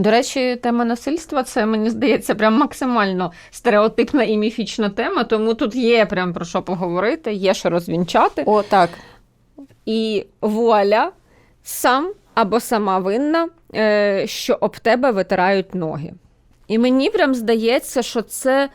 До речі, тема насильства це мені здається прям максимально стереотипна і міфічна тема, тому тут є прям про що поговорити, є що розвінчати. О, так. І вуаля, сам або сама винна, е, що об тебе витирають ноги. І мені прям здається, що це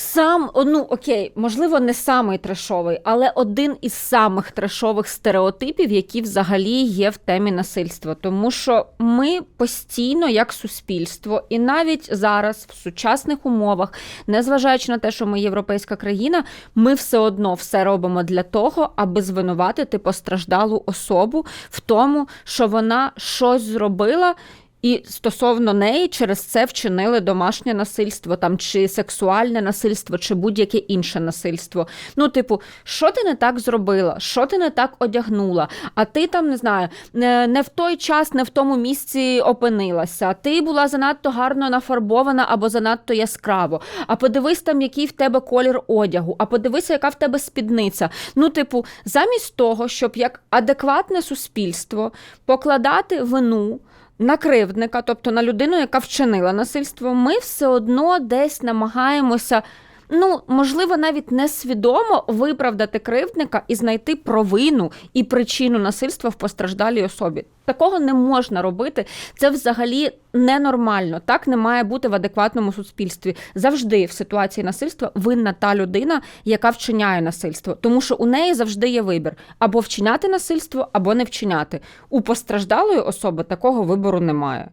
сам, ну окей, можливо, не самий трешовий, але один із самих трешових стереотипів, які взагалі є в темі насильства. Тому що ми постійно, як суспільство, і навіть зараз, в сучасних умовах, незважаючи на те, що ми європейська країна, ми все одно все робимо для того, аби звинуватити постраждалу особу в тому, що вона щось зробила. І стосовно неї через це вчинили домашнє насильство, там чи сексуальне насильство, чи будь-яке інше насильство. Ну, типу, що ти не так зробила, що ти не так одягнула, а ти там не знаю, не, в той час, не в тому місці опинилася. Ти була занадто гарно нафарбована або занадто яскраво. А подивись там, який в тебе колір одягу, а подивися, яка в тебе спідниця. Ну, типу, замість того, щоб як адекватне суспільство покладати вину на кривдника, тобто на людину, яка вчинила насильство, ми все одно десь намагаємося. Ну, можливо, навіть несвідомо виправдати кривдника і знайти провину і причину насильства в постраждалій особі. Такого не можна робити. Це взагалі ненормально. Так не має бути в адекватному суспільстві. Завжди в ситуації насильства винна та людина, яка вчиняє насильство, тому що у неї завжди є вибір або вчиняти насильство, або не вчиняти. У постраждалої особи такого вибору немає.